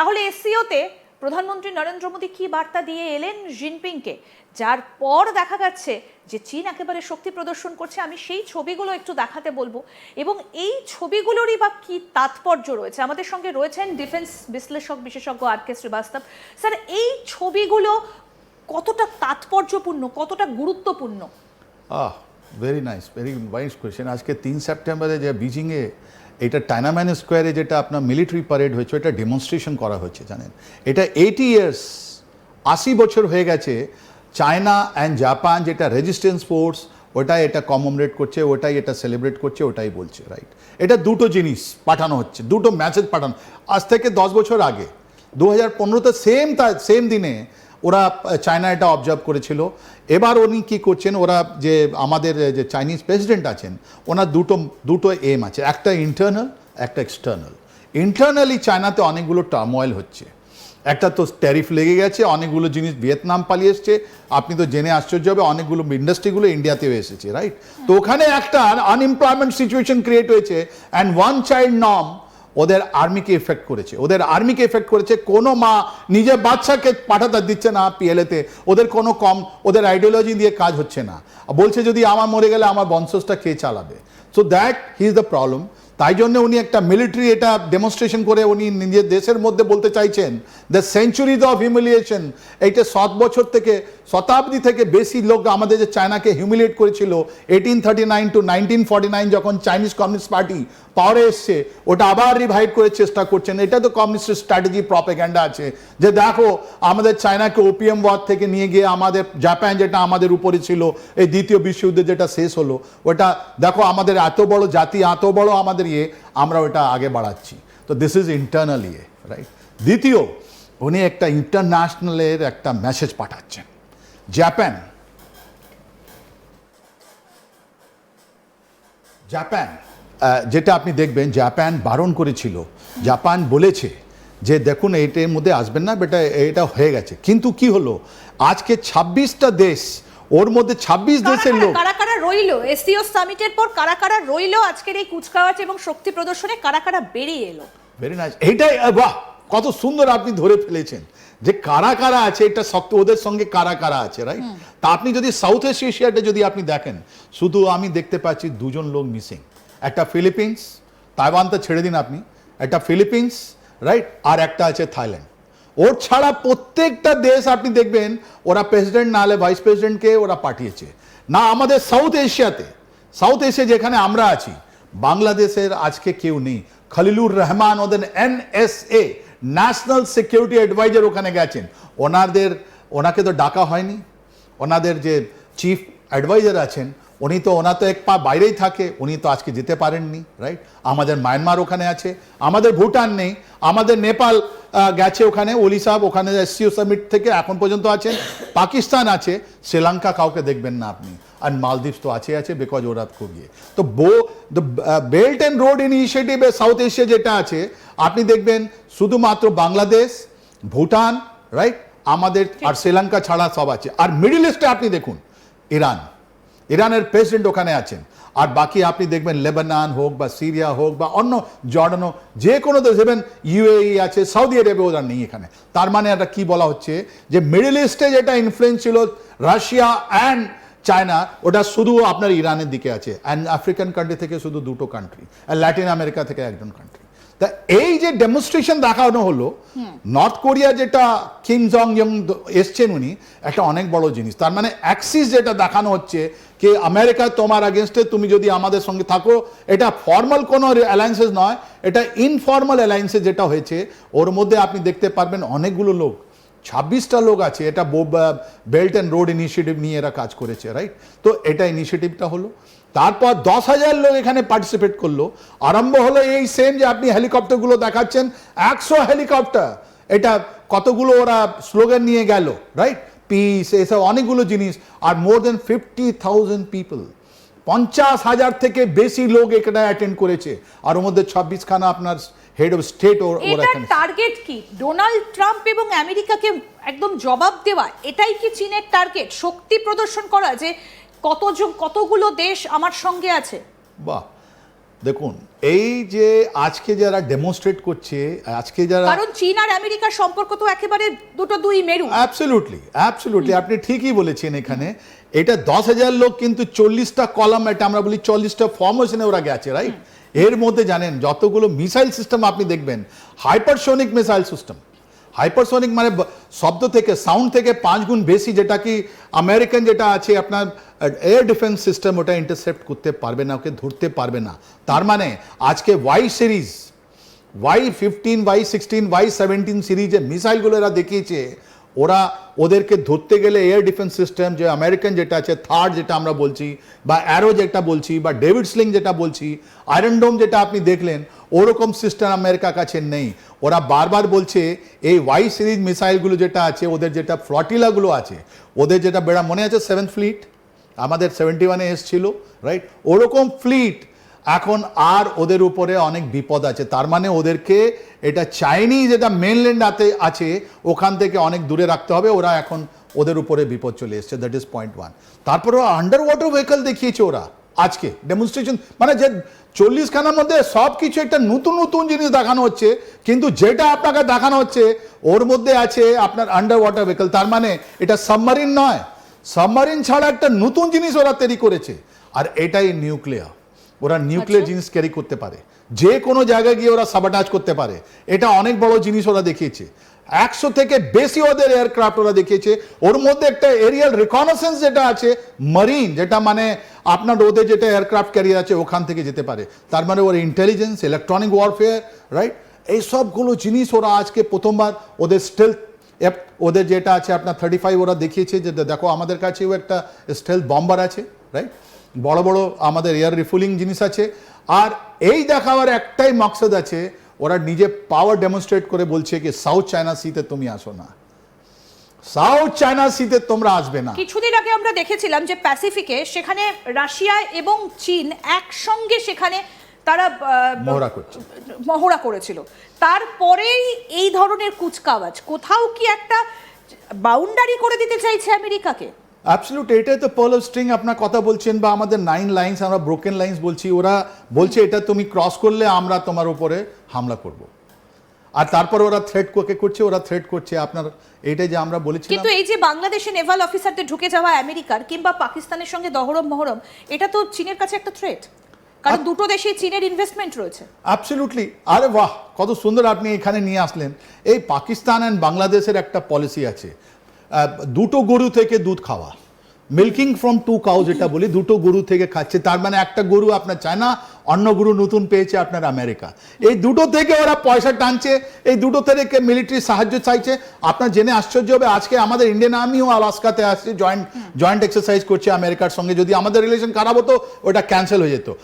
তাহলে এসসিওতে প্রধানমন্ত্রী নরেন্দ্র মোদী কি বার্তা দিয়ে এলেন জিনপিংকে? যার পর দেখা যাচ্ছে যে চীন একেবারে শক্তি প্রদর্শন করছে, আমি সেই ছবিগুলো একটু দেখাতে বলব। এবং এই ছবিগুলোরই বা কি তাৎপর্য রয়েছে? আমাদের সঙ্গে রয়েছেন ডিফেন্স বিশ্লেষক বিশেষজ্ঞ আর কে শ্রীবাস্তব। স্যার, এই ছবিগুলো কতটা তাৎপর্যপূর্ণ, কতটা গুরুত্বপূর্ণ? আহ very nice very nice question আজকে তিন সেপ্টেম্বরে যে বিজিংয়ে এটা টাইনাম্যান স্কোয়ারে যেটা আপনার মিলিটারি প্যারেড হয়েছে, এটা ডেমনস্ট্রেশন করা হয়েছে, জানেন? এটা এইটি ইয়ার্স আশি বছর হয়ে গেছে চায়না অ্যান্ড জাপান যেটা রেজিস্ট্যান্স ফোর্স ওটাই এটা কমমরেট করছে, ওটাই এটা সেলিব্রেট করছে, ওটাই বলছে রাইট এটা দুটো জিনিস পাঠানো হচ্ছে, দুটো মেসেজ পাঠানো। আজ থেকে দশ বছর আগে দু হাজার পনেরোতে সেম তা সেম দিনে ওরা চায়না এটা অবজার্ভ করেছিল। এবার উনি কি করছেন, ওরা যে আমাদের যে চাইনিজ প্রেসিডেন্ট আছেন, ওনার দুটো দুটো এম আছে। একটা ইন্টারনাল একটা এক্সটার্নাল ইন্টারনালি চায়নাতে অনেকগুলো টার্ময়েল হচ্ছে। একটা তো ট্যারিফ লেগে গেছে, অনেকগুলো জিনিস ভিয়েতনাম পালিয়ে এসছে। আপনি তো জেনে আশ্চর্য হবে, অনেকগুলো ইন্ডাস্ট্রিগুলো ইন্ডিয়াতেও এসেছে রাইট তো ওখানে একটা আনএমপ্লয়মেন্ট সিচুয়েশন ক্রিয়েট হয়েছে অ্যান্ড ওয়ান চাইল্ড নম ওদের আর্মিকে এফেক্ট করেছে। ওদের আর্মিকে এফেক্ট করেছে, কোনো মা নিজের বাচ্চাকে পাঠাতে দিচ্ছে না পিএলএতে ওদের কোনো কম, ওদের আইডিওলজি দিয়ে কাজ হচ্ছে না। বলছে যদি আমার মরে গেলে আমার বংশটা কে চালাবে? So that he is the problem তাই জন্য উনি একটা মিলিটারি এটা ডেমনস্ট্রেশন করে উনি নিজের দেশের মধ্যে বলতে চাইছেন দ্য সেঞ্চুরিজ অফ হিউমিলিয়েশন এইটা শত বছর থেকে, শতাব্দী থেকে বেশি লোক আমাদের যে চায়নাকে হিউমিলিয়েট করেছিল eighteen thirty nine to nineteen forty nine যখন চাইনিজ কমিউনিস্ট পার্টি পাওয়ারে এসছে, ওটা আবার রিভাইভ করে চেষ্টা করছেন। এটা তো কমিউনিস্টের স্ট্র্যাটেজি প্রপেগ্যান্ডা আছে। যে দেখো, আমাদের চায়নাকে ওপিএম ওয়ার থেকে নিয়ে গিয়ে আমাদের জাপান যেটা আমাদের উপরে ছিল, এই দ্বিতীয় বিশ্বযুদ্ধে যেটা শেষ হলো, ওটা দেখো আমাদের এত বড় জাতি, এত বড় আমাদের ইয়ে আমরা ওটা আগে বাড়াচ্ছি। তো দিস ইজ ইন্টারনাল ইয়ে রাইট দ্বিতীয় উনি একটা ইন্টারন্যাশনালের একটা মেসেজ পাঠাচ্ছেন। জাপান জাপান যেটা আপনি দেখবেন জাপান বারণ করেছিল। জাপান বলেছে যে দেখুন এইটার মধ্যে আসবেন না বেটা এটা হয়ে গেছে। কিন্তু কি হলো? আজকে ছাব্বিশটা দেশ ওর মধ্যে ছাব্বিশ কারা দেশের কারা- লোক। কারা কারা রইল? এসসিও সামিটের পর কারা কারা রইল আজকের এই কুচকাওয়াজ এবং শক্তি প্রদর্শনে? কারা কারা বেরিয়ে এলো? ভেরি নাইস এইটাই বাহ! কত সুন্দর আপনি ধরে ফেলেছেন। যে কারা কারা আছে এটা শক্ত ওদের সঙ্গে কারা কারা আছে রাইট তা আপনি যদি সাউথ ইস্ট এশিয়াটা যদি আপনি দেখেন শুধু আমি দেখতে পাচ্ছি দুজন লোক মিসিং একটা ফিলিপিন্স তাইওয়ান তো ছেড়ে দিন আপনি। একটা ফিলিপিন্স রাইট আর একটা আছে থাইল্যান্ড ওর ছাড়া প্রত্যেকটা দেশ আপনি দেখবেন ওরা প্রেসিডেন্ট না হলে ভাইস প্রেসিডেন্টকে ওরা পাঠিয়েছে। না আমাদের সাউথ এশিয়াতে সাউথ এশিয়া যেখানে আমরা আছি বাংলাদেশের আজকে কেউ নেই। খলিলুর রহমান ওদের এনএসএ ন্যাশনাল সিকিউরিটি অ্যাডভাইজার ওখানে গেছেন। ওনাদের, ওনাকে তো ডাকা হয়নি। ওনাদের যে চিফ অ্যাডভাইজার আছেন, উনি তো ওনা তো এক পা বাইরেই থাকে, উনি তো আজকে যেতে পারেননি রাইট আমাদের মায়ানমার ওখানে আছে। আমাদের ভুটান নেই। আমাদের নেপাল গেছে ওখানে, ওলি সাহেব ওখানে এসসিও সামিট থেকে এখন পর্যন্ত আছেন। পাকিস্তান আছে। শ্রীলঙ্কা কাউকে দেখবেন না আপনি। আর মালদ্বীপস তো আছে আছে বিকজ ওরা খুব গিয়ে। তো বো দ্য বেল্ট অ্যান্ড রোড ইনিশিয়েটিভে সাউথ এশিয়া যেটা আছে আপনি দেখবেন শুধুমাত্র বাংলাদেশ ভুটান রাইট আমাদের আর শ্রীলঙ্কা ছাড়া সব আছে। আর মিডিল ইস্টে আপনি দেখুন ইরান। ইরানের প্রেসিডেন্ট ওখানে আছেন। আর বাকি আপনি দেখবেন লেবানন হোক বা সিরিয়া হোক বা অন্য জর্ডানো যে কোনো দেশ দেখবেন ইউএই আছে সৌদি আরবে ওরা নেই এখানে। তার মানে এটা কি বলা হচ্ছে যে মিডল ইস্টে যেটা ইনফ্লুয়েন্স ছিল রাশিয়া অ্যান্ড চায়না ওটা শুধু আপনার ইরানের দিকে আছে অ্যান্ড আফ্রিকান কান্ট্রি থেকে শুধু দুটো কান্ট্রি আর ল্যাটিন আমেরিকা থেকে একজন কান্ট্রি তা এই যে ডেমনস্ট্রেশন দেখানো হলো নর্থ কোরিয়া যেটা কিম জং ইয়ং এসছেন উনি একটা অনেক বড় জিনিস। তার মানে অ্যাক্সিস যেটা দেখানো হচ্ছে যে আমেরিকা তোমার আগেনস্টে তুমি যদি আমাদের সঙ্গে থাকো এটা ফর্মাল কোনো অ্যালায়েন্সেস নয় এটা ইনফর্মাল অ্যালায়েন্সেস যেটা হয়েছে ওর মধ্যে আপনি দেখতে পারবেন অনেকগুলো লোক। ছাব্বিশটা লোক আছে, এটা বেল্ট অ্যান্ড রোড ইনিশিয়েটিভ নিয়ে এরা কাজ করেছে রাইট তো এটা ইনিশিয়েটিভটা হলো। তারপর দশ হাজার লোক এখানে পার্টিসিপেট করল। আরম্ভ হলো এই সেম যে আপনি হেলিকপ্টারগুলো দেখাচ্ছেন, একশো হেলিকপ্টার এটা কতগুলো ওরা স্লোগান নিয়ে গেল রাইট পিস এসব অনেকগুলো জিনিস, আর more than fifty thousand people পঞ্চাশ হাজার থেকে বেশি লোক এখানে অ্যাটেন্ড করেছে। আর ওর মধ্যে ছাব্বিশখানা আপনার হেড অফ স্টেট ওরা এটার এখানে টার্গেট কি? ডোনাল্ড ট্রাম্প এবং আমেরিকাকে একদম জবাব দেওয়া এটাই কি চীনের টার্গেট শক্তি প্রদর্শন করা যে কতজন কতগুলো দেশ আমার সঙ্গে আছে। বাহ। দেখুন এই যে আজকে যারা ডেমনস্ট্রেট করছে আজকে যারা কারণ চীন আর আমেরিকার সম্পর্ক তো একেবারে দুটো দুই মেরু। অ্যাবসলিউটলি অ্যাবসলিউটলি আপনি ঠিকই বলেছেন এখানে। এটা দশ হাজার লোক কিন্তু চল্লিশটা কলাম এটা আমরা বলি চল্লিশটা ফর্মেশনে ওরা গেছে রাইট এর মধ্যে জানেন, যতগুলো মিসাইল সিস্টেম আপনি দেখবেন, হাইপারসোনিক মিসাইল সিস্টেম। হাইপারসোনিক মানে শব্দ থেকে, সাউন্ড থেকে পাঁচ গুণ বেশি যেটা কি আমেরিকান যেটা আছে, আপনার এয়ার ডিফেন্স সিস্টেম ওটা ইন্টারসেপ্ট করতে পারবে না, ওকে ধরতে পারবে না। তার মানে আজকে Y series Y fifteen Y sixteen Y seventeen সিরিজের মিসাইলগুলো এরা দেখিয়েছে ওরা ওদেরকে ধরতে গেলে এয়ার ডিফেন্স সিস্টেম যে আমেরিকান যেটা আছে থার্ড যেটা আমরা বলছি, বা অ্যারো যেটা বলছি, বা ডেভিড স্লিং যেটা বলছি আয়রন ডোম যেটা আপনি দেখলেন, ওরকম সিস্টেম আমেরিকার কাছে নেই। ওরা বারবার বলছে, এই ওয়াই সিরিজ মিসাইলগুলো যেটা আছে, ওদের যেটা ফ্লটিলাগুলো আছে, ওদের যেটা বেড়া মনে আছে সেভেন ফ্লিট আমাদের সেভেন্টি ওয়ানে এসছিল রাইট ওরকম ফ্লিট এখন আর ওদের উপরে অনেক বিপদ আছে। তার মানে ওদেরকে এটা চাইনিজ যেটা মেনল্যান্ড আতে আছে, ওখান থেকে অনেক দূরে রাখতে হবে, ওরা এখন ওদের উপরে বিপদ চলে এসছে। দ্যাট ইজ পয়েন্ট ওয়ান তারপরে আন্ডার ওয়াটার ভেহিকল দেখিয়েছে ওরা আজকে। ডেমনস্ট্রেশন মানে যে চল্লিশ খানার মধ্যে সব কিছু একটা নতুন নতুন জিনিস দেখানো হচ্ছে, কিন্তু যেটা আপনাকে দেখানো হচ্ছে, ওর মধ্যে আছে আপনার আন্ডার ওয়াটার ভেহিকল তার মানে এটা সাবমারিন নয়। সাবমারিন ছাড়া একটা নতুন জিনিস ওরা তৈরি করেছে। আর এটাই নিউক্লিয়ার ওরা নিউক্লিয়ার জিনিস ক্যারি করতে পারে। যে কোনো জায়গায় গিয়ে ওরা সাবাটাচ করতে পারে। এটা অনেক বড় জিনিস ওরা দেখিয়েছে। একশো থেকে বেশি ওদের এয়ারক্রাফট ওরা দেখিয়েছে। ওর মধ্যে একটা এরিয়াল রিকনেসেন্স যেটা আছে মারিন যেটা মানে আপনার ওদের যেটা এয়ারক্রাফট ক্যারিয়ার আছে ওখান থেকে যেতে পারে। তার মানে ওর ইন্টেলিজেন্স ইলেকট্রনিক ওয়ারফেয়ার রাইট এই সবগুলো জিনিস ওরা আজকে প্রথমবার ওদের স্টেলথ এপ- ওদের যেটা আছে আপনার থার্টি ফাইভ ওরা দেখিয়েছে যে দেখো আমাদের কাছেও একটা স্টেলথ বম্বার আছে রাইট বড় বড় আমাদের এয়ার রিফুলিং জিনিস আছে। আর এই দেখাবার একটাই মকসদ আছে ওরা নিজে পাওয়ার ডেমনস্ট্রেট করে বলছে কি সাউথ চায়না সিতে তুমি আসো না। সাউথ চায়না সিতে তোমরা আসবে না। কিছুদিন আগে আমরা দেখেছিলাম যে প্যাসিফিকে সেখানে রাশিয়া এবং চীন একসঙ্গে সেখানে তারা মহড়া করছে। মহড়া করেছিল। তারপরেই এই ধরনের কুচকাওয়াজ। কোথাও কি একটা বাউন্ডারি করে দিতে চাইছে আমেরিকাকে? অ্যাবসলিউট এটাই তো পার্ল স্ট্রিং আপনার কথা বলছেন বা আমাদের নাইন লাইন্স আমরা ব্রোকেন লাইন্স বলছি ওরা বলছে এটা তুমি ক্রস করলে আমরা তোমার উপরে হামলা করব। আর তারপর ওরা থ্রেট কোকে করছে? ওরা থ্রেট করছে আপনার এইটাই যে আমরা বলেছিলাম। কিন্তু এই যে বাংলাদেশে নেভাল অফিসারদের ঢুকে যাওয়া আমেরিকার কিংবা পাকিস্তানের সঙ্গে দহরম মহরম এটা তো চীনের কাছে একটা থ্রেট কারণ দুটো দেশে চীনের ইনভেস্টমেন্ট রয়েছে। অ্যাবসলিউটলি আরে বাহ কত সুন্দর আপনি এখানে নিয়ে আসলেন। এই পাকিস্তান অ্যান্ড বাংলাদেশের একটা পলিসি আছে। দুটো গরু থেকে দুধ খাওয়া। মিল্কিং ফ্রম টু কাউ যেটা বলি, দুটো গরু থেকে খাচ্ছে। তার মানে একটা গরু আপনার চায়না অন্য গরু নতুন পেয়েছে আপনার আমেরিকা এই দুটো থেকে ওরা পয়সা টানছে, এই দুটো থেকে মিলিটারি সাহায্য চাইছে। আপনার জেনে আশ্চর্য হবে, আজকে আমাদের ইন্ডিয়ান আর্মিও আলাস্কাতে আসছে জয়েন্ট জয়েন্ট এক্সারসাইজ করছে আমেরিকার সঙ্গে। যদি আমাদের রিলেশন খারাপ হতো, ওটা ক্যান্সেল হয়ে যেত।